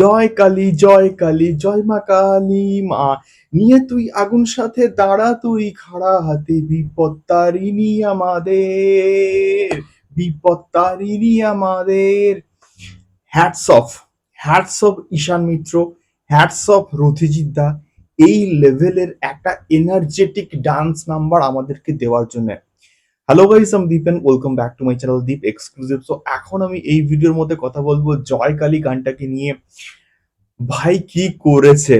জয় কালী জয় কালী, জয় মা কালী মা। নিয়ে তুই আগুন সাথে দাঁড়া, তুই খাড়া হাতে বিপত্তারিণী আমাদের বিপত্তারিণী আমাদের। Hats off hats off Ishan Mitra hats off Rathijit da. এই লেভেলের একটা এনার্জেটিক ডান্স নাম্বার আমাদেরকে দেওয়ার জন্য। Hello guys I'm Dipen welcome back to my channel Deep exclusive so এখন আমি এই ভিডিওর মধ্যে কথা বলব জয় কালী গানটাকে নিয়ে। ভাই, কি করেছে?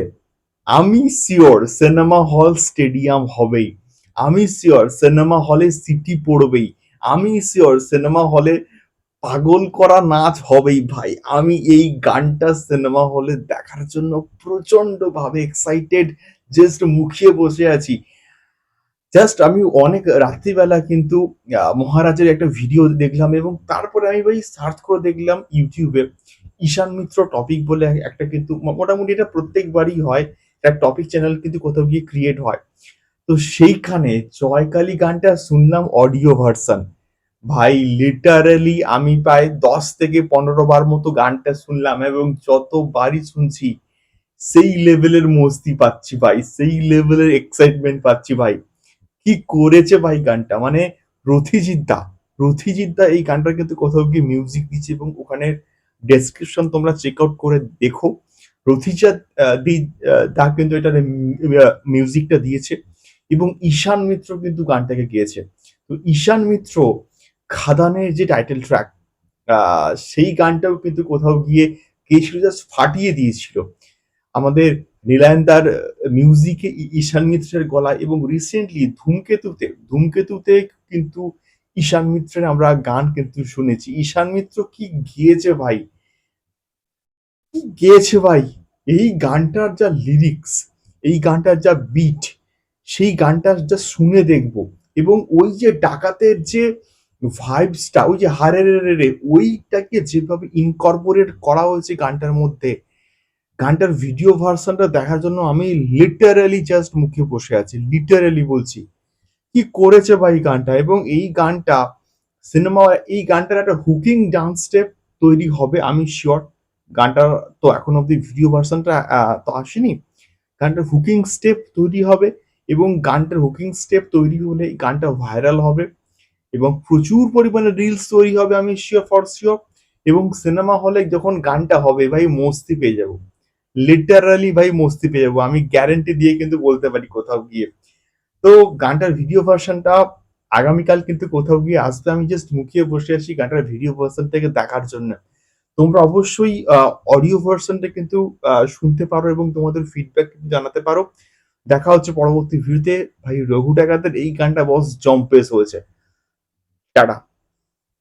আমি শিওর সিনেমা হল স্টেডিয়াম হবেই। আমি শিওর সিনেমা হলে সিটি পড়বেই। আমি শিওর সিনেমা হলে পাগল করা নাচ হবেই ভাই। আমি এই গানটা সিনেমা হলে দেখার জন্য প্রচণ্ড ভাবে এক্সাইটেড জাস্ট মুখিয়ে বসে আছি। জাস্ট আমি অনেক রাত্রিবেলা কিন্তু মহারাজের একটা ভিডিও দেখলাম এবং তারপরে আমি ভাই সার্চ করে দেখলাম ইউটিউবে ঈশান মিত্র টপিক বলে একটা কিন্তু মোটামুটি এটা প্রত্যেকবারই হয়। একটা টপিক চ্যানেল কিন্তু কোথাও গিয়ে ক্রিয়েট হয়। তো সেইখানে জয়কালী গানটা শুনলাম অডিও ভার্সন ভাই লিটারালি আমি প্রায় দশ থেকে পনেরো বার মতো গানটা শুনলাম এবং যতবারই শুনছি, সেই লেভেলের মস্তি পাচ্ছি ভাই, সেই লেভেলের এক্সাইটমেন্ট পাচ্ছি ভাই। কি করেছে ভাই গানটা? মানে রথিজিৎ দা রথিজিৎ দা এই গানটা কিন্তু কোথাও গিয়ে মিউজিক দিচ্ছে এবং ওখানে ডেসক্রিপশন তোমরা চেক আউট করে দেখো। রথিজাত আহ, দি দা কিন্তু এটা মিউজিকটা দিয়েছে এবং ঈশান মিত্র কিন্তু গানটাকে গেয়েছে। তো ঈশান মিত্র খাদানের যে টাইটেল ট্র্যাক সেই গানটাও কিন্তু কোথাও গিয়ে কেশরী জাস্ট ফাটিয়ে দিয়েছিল। আমাদের নীলায়নদার মিউজিকে ঈশান মিত্রের গলা এবং রিসেন্টলি ধূমকেতুতে ধূমকেতুতে কিন্তু ঈশান মিত্রের আমরা গান কিন্তু শুনেছি। ঈশান মিত্র কি গিয়েছে ভাই? কি গেয়েছে ভাই? এই গানটার যা লিরিক্স এই গানটার যা বিট সেই গানটা যা শুনে দেখব। এবং ওই যে ডাকাতের যে ভাইবসটা ওই যে হারে রে, ওইটাকে যেভাবে ইনকর্পোরেট করা হয়েছে গানটার মধ্যে গানটার ভিডিও ভার্সনটা দেখার জন্য আমি লিটারালি জাস্ট মুখে বসে আছি লিটারালি বলছি। কি করেছে ভাই গানটা? এবং এই গানটা সিনেমা এই গানটার একটা হুকিং ডান্স স্টেপ তৈরি হবে, আমি শিওর গানটার তো এখন অব্দি ভিডিও ভার্সনটা তো আসেনি। গানটার হুকিং স্টেপ তৈরি হবে এবং গানটার হুকিং স্টেপ তৈরি হলে গানটা ভাইরাল হবে এবং প্রচুর পরিমাণে রিলস তৈরি হবে, আমি শিওর ফর শিওর এবং সিনেমা হলে যখন গানটা হবে, ভাই, মস্তি পেয়ে যাব। লিটারালি ভাই মস্তি পেয়ে যাব। আমি গ্যারেন্টি দিয়ে কিন্তু বলতে পারি কোথাও গিয়ে। তো গানটার ভিডিও ভার্সনটা আগামীকাল কিন্তু কোথাও গিয়ে আসবে। আমি জাস্ট মুখিয়ে বসে আছি গানটার ভিডিও ভার্সনটাকে দেখার জন্য। তোমরা অবশ্যই অডিও ভার্সনটা কিন্তু শুনতে পারো এবং তোমাদের ফিডব্যাক জানাতে পারো। দেখা হচ্ছে পরবর্তী ভিডিওতে ভাই রঘু ডাকাতের এই গানটা বস জম্পেস হয়েছে টাটা।